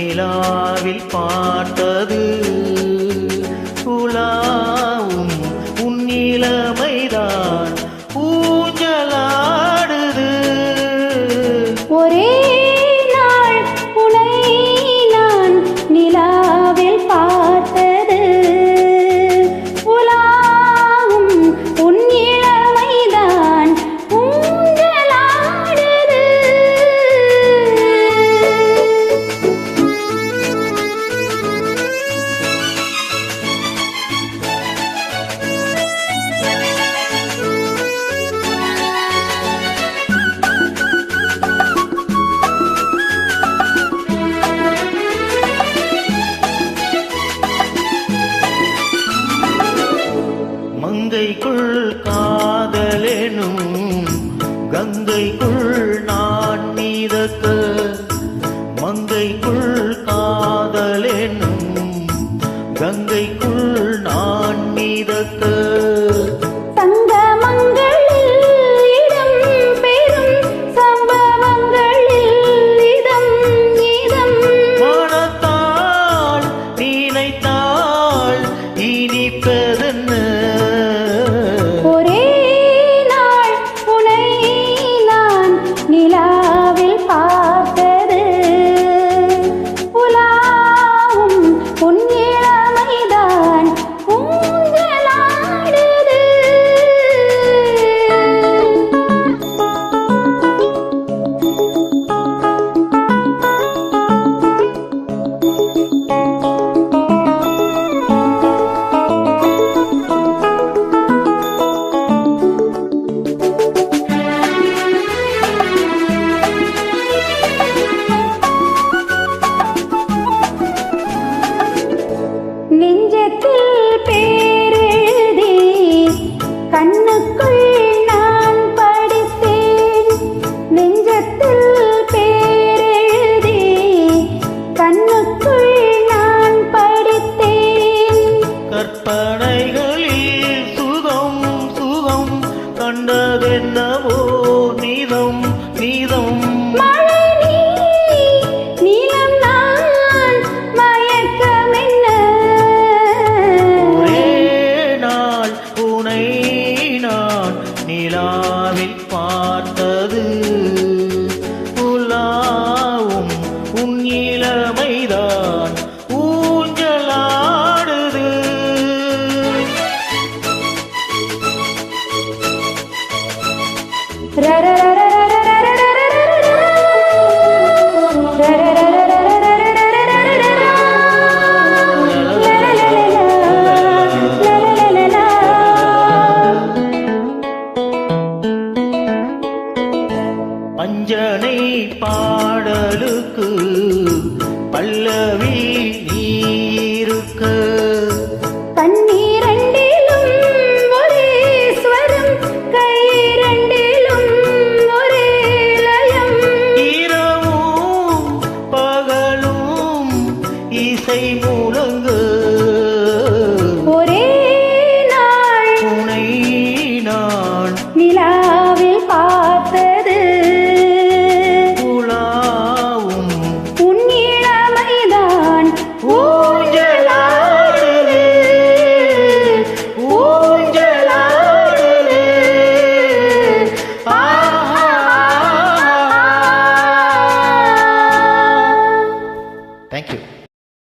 நிலாவில் பார்த்த கங்கைக்குள் காதலெனும் கங்கைக்குள் पे அஞ்சனை பாடலுக்கு பல்லவி நீ ni la